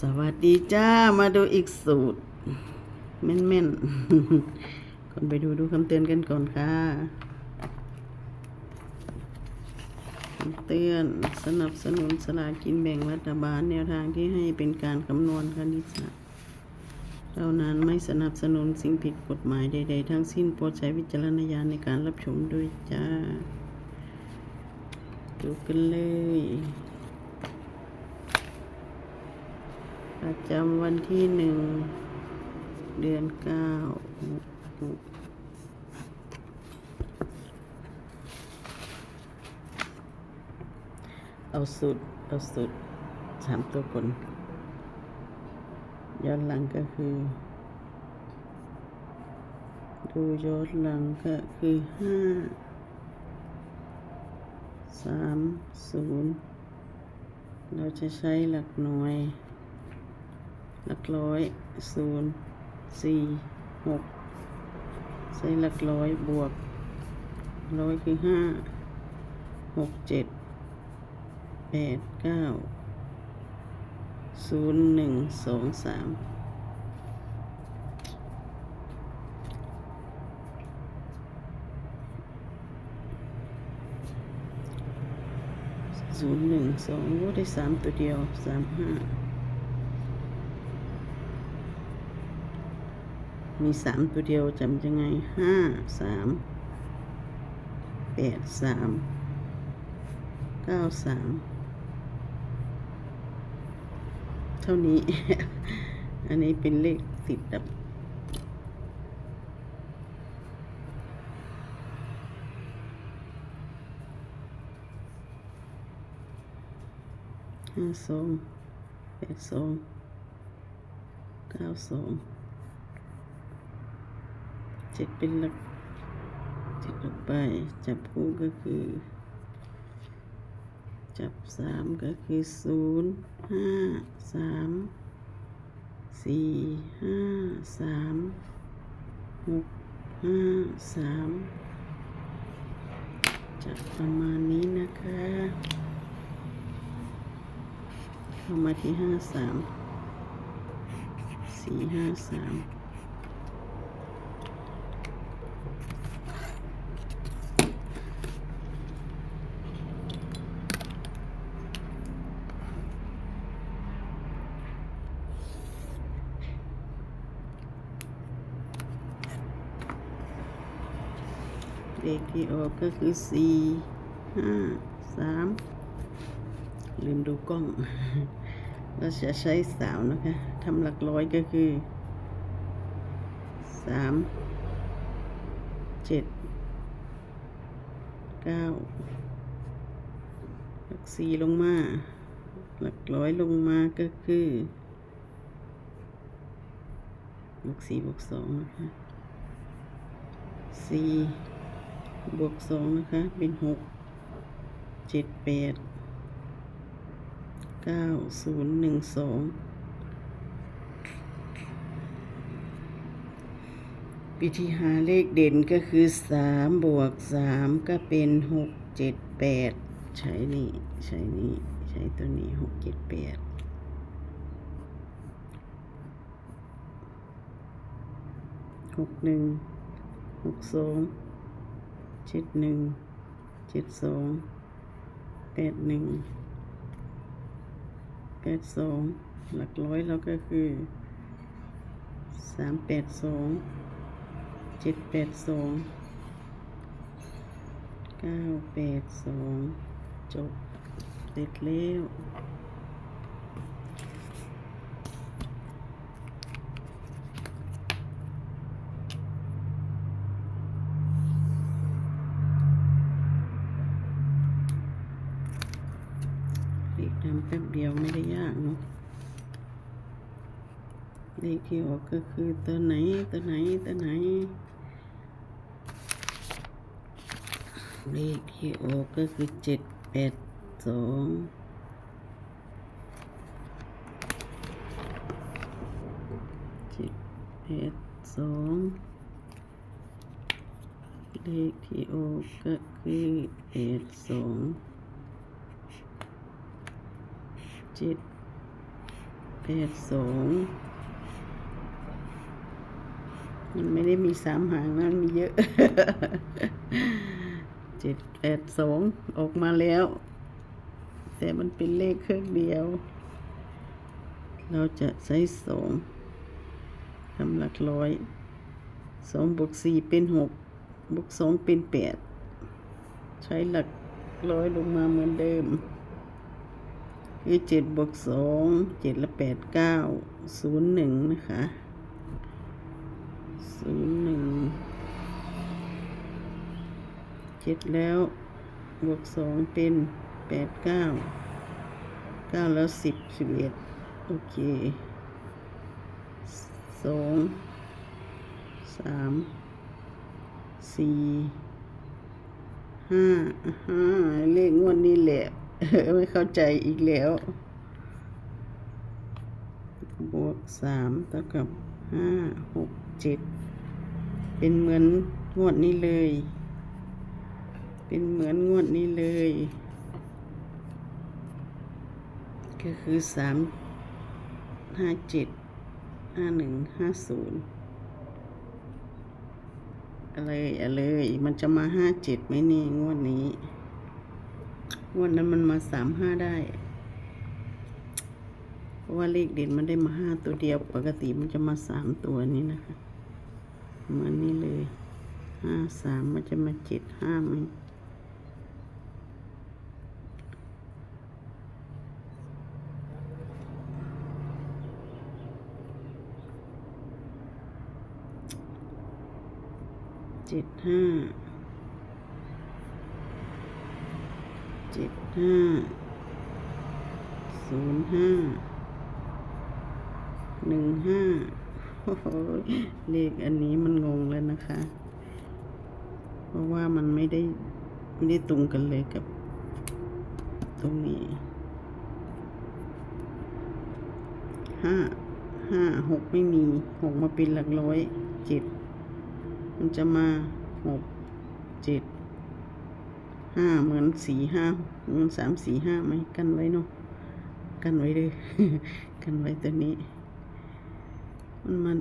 สวัสดีจ้า มาดูอีกสูตร แม่นๆก่อนไปดูดูคำเตือนกันก่อนค่ะคำเตือนสนับสนุนสลากกินแบ่งรัฐบาลแนวทางที่ให้เป็นการคำนวณคณิตศาสตร์เท่านั้นไม่สนับสนุนสิ่งผิดกฎหมายใด ๆ ทั้งสิ้นโปรดใช้วิจารณญาณในการรับชมด้วยจ้า ดูกันเลย ประจำวันที่หนึ่ง เดือนเก้าเอาสุด เอาสุดสามตัวบนย้อนหลังก็คือ ดูย้อนหลังก็คือห้าสามศูนย์เราจะใช้หลักหน่วย หลักร้อยศูนย์สี่หกใช้หลักร้อยบวกร้อยคือห้าหกเจ็ดแปดเก้าศูนย์หนึ่งสองสามศูนย์หนึ่งสองได้สามตัวเดียวสามห้า มีสามตัวเดียวจำยังไงห้าสามแปดสามเก้าสามเท่านี้ อันนี้เป็นเลขติดดับห้าสองแปดสองเก้าสอง เจ็ดเป็นหลักเจ็ดออกไป จับคู่ก็คือ จับสามก็คือศูนย์ห้าสามสี่ห้าสามหกห้าสามจับประมาณนี้นะคะ เข้ามาที่ห้าสามสี่ห้าสาม เลขที่ออกก็คือสี่ห้าสามลืมดูกล้อง เราจะใช้สาวนะคะทำหลักร้อยก็คือสามเจ็ดเก้าหลักสี่ลงมา หลักร้อยลงมาก็คือบวกสี่บวกสองนะคะสี่ บวกสองนะคะ เป็นหกเจ็ดแปดเก้าศูนย์หนึ่งสองวิธีหาเลขเด่นก็คือสามบวกสามก็เป็นหกเจ็ดแปดใช้นี่ใช้นี่ใช้ตัวนี้หกเจ็ดแปดหกหนึ่งหกสอง เจ็ดหนึ่งเจ็ดสองแปดหนึ่งแปดสองหลักร้อยเราก็คือสามแปดสองเจ็ดแปดสองเก้าแปดสองจบเสร็จแล้ว เลขทำแป๊บ เดียวไม่ได้ยากเนาะเลขที่ออกก็คือตัวไหนตัวไหนตัวไหน เลขที่ออกก็คือเจ็ดแปดสองเจ็ดแปดสองเลขที่ออกก็คือแปดสอง เจ็ดแปดสองมันไม่ได้มีสามหางนะมันมีเยอะเจ็ดแปดสองออกมาแล้ว แต่มันเป็นเลขเครื่องเดียว เราจะใช้สองทำหลักร้อยสองบวกสี่เป็นหกบวกสองเป็นแปดใช้หลักร้อยลงมาเหมือนเดิม คือเจ็ดบวกสองเจ็ดละแปดเก้าศูนย์หนึ่งนะคะศูนย์หนึ่งเจ็ดแล้วบวกสองเป็นแปดเก้าเก้าแล้วสิบสิบเอ็ดโอเคสองสามสี่ห้าห้าเลขงวดนี้แหละ ไม่เข้าใจอีกแล้ว บวกสามเท่ากับห้าหกเจ็ดเป็นเหมือนงวดนี้เลย เป็นเหมือนงวดนี้เลย ก็คือสามห้าเจ็ดห้าหนึ่งห้าศูนย์อะไรอะไรมันจะมาห้าเจ็ดไหมนี่งวดนี้ งวดนั้นมันมาสามห้าได้ เพราะว่าเลขเด่นมันได้มาห้าตัวเดียว ปกติมันจะมาสามตัวนี้นะคะ เหมือนนี้เลยห้าสามมันจะมาเจ็ดห้าไหมเจ็ดห้า เจ็ด ห้าศูนย์ห้าหนึ่งห้าเลขอันนี้มันงงแล้วนะคะ เพราะว่ามันไม่ได้ไม่ได้ตรงกันเลยกับตรงนี้ห้าห้าหกไม่มีหกมาเป็นหลักร้อยเจ็ดมันจะมาหกเจ็ด ห้าเหมือนสี่ห้าเหมือนสามสี่ห้าไหมกันไว้เนาะกันไว้เลยกันไว้ตัวนี้ มันมัน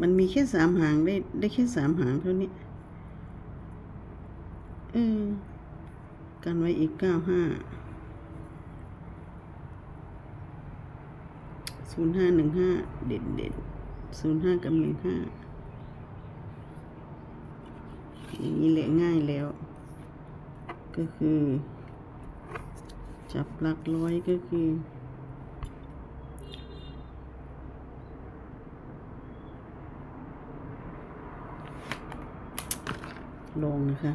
มันมีแค่สามหางได้ได้แค่สามหางเท่านี้เออกันไว้อีกเก้าห้าศูนย์ห้าหนึ่งห้าเด่นเด่นศูนย์ห้ากับหนึ่งห้าอย่างนี้แหละง่ายแล้ว ก็คือ จับหลักร้อยก็คือลงนะคะ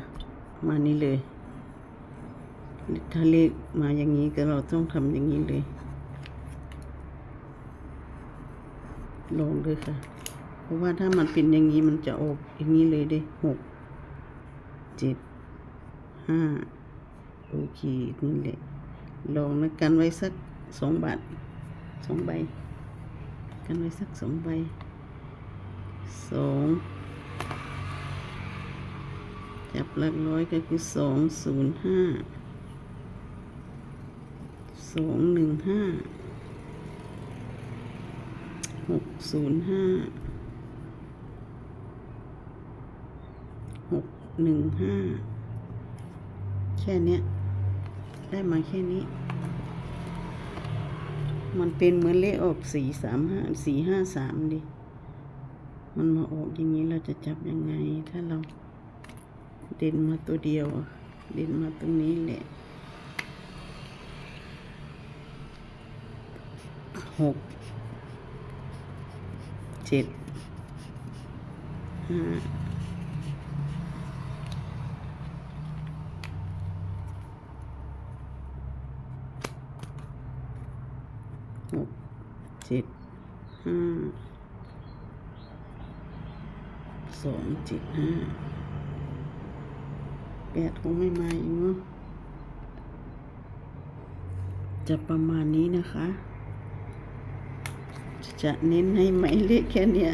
มานี่เลย ถ้าเลขมาอย่างนี้ก็เราต้องทำอย่างนี้เลย ลงเลยค่ะ เพราะว่าถ้ามันเป็นอย่างนี้มันจะออกอย่างนี้เลยด้หกเจ็ด ห้าโอเคนี่แหละ ลองนะกันไว้สักสองบาทสองใบ กันไว้สักสองใบสองจับหลักร้อยก็คือสองศูนย์ห้าสองหนึ่งห้าหกศูนย์ห้าหกหนึ่งห้า แค่เนี้ยได้มาแค่นี้ มันเป็นเหมือนเลขออกสี่สามห้าสี่ห้าสามดิ มันมาออกอย่างนี้เราจะจับยังไง ถ้าเราเด่นมาตัวเดียว เด่นมาตรงนี้แหละหกเจ็ดห้า หกเจ็ดห้าสองเจ็ดห้าแปดคงไม่มาอีกเนาะจะประมาณนี้นะคะ จะเน้นให้ไหมเลขแค่เนี้ย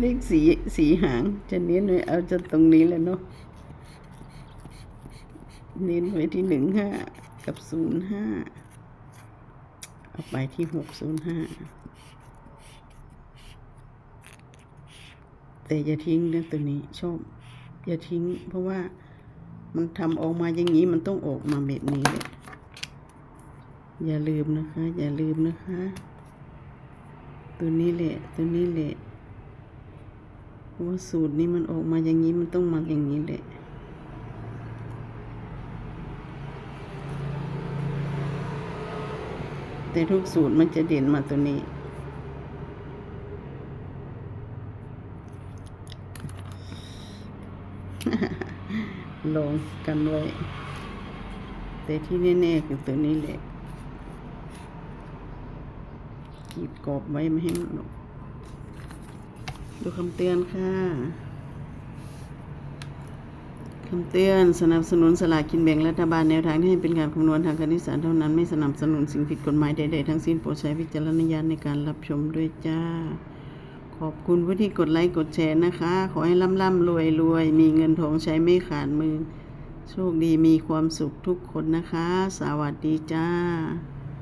เลขสีสีหาง จะเน้นไว้เอาจะตรงนี้แหล้วเนาะเน้นไว้ที่หนึ่งห้ากับศูนย์ห้า เอาไปที่หกศูนย์ห้าแต่อย่าทิ้งเรื่องตัวนี้ชอบ อย่าทิ้ง เพราะว่ามันทำออกมาอย่างนี้มันต้องออกมาแบบนี้เลยอย่าลืมนะคะ อย่าลืมนะคะ ตัวนี้แหละ ตัวนี้แหละว่าสูตรนี้มันออกมาอย่างนี้มันต้องมาอย่างนี้แหละ แต่ทุกสูตรมันจะเด่นมาตัวนี้ลองกันไว้ แต่ที่แน่ๆคือตัวนี้แหละขีดกรอบไว้ไม่ให้มันหลกดูคำเตือนค่ะ คำเตือนสนับสนุนสลากกินแบ่งรัฐบาลแนวทางที่ให้เป็นการคำนวณทางคณิตศาสตร์เท่านั้นไม่สนับสนุนสิ่งผิดกฎหมายใดๆทั้งสิ้นโปรดใช้วิจารณญาณในการรับชมด้วยจ้า ขอบคุณผู้ที่กดไลค์กดแชร์นะคะ ขอให้ร่ำร่ำรวยรวยมีเงินทองใช้ไม่ขาดมือ โชคดีมีความสุขทุกคนนะคะ สวัสดีจ้า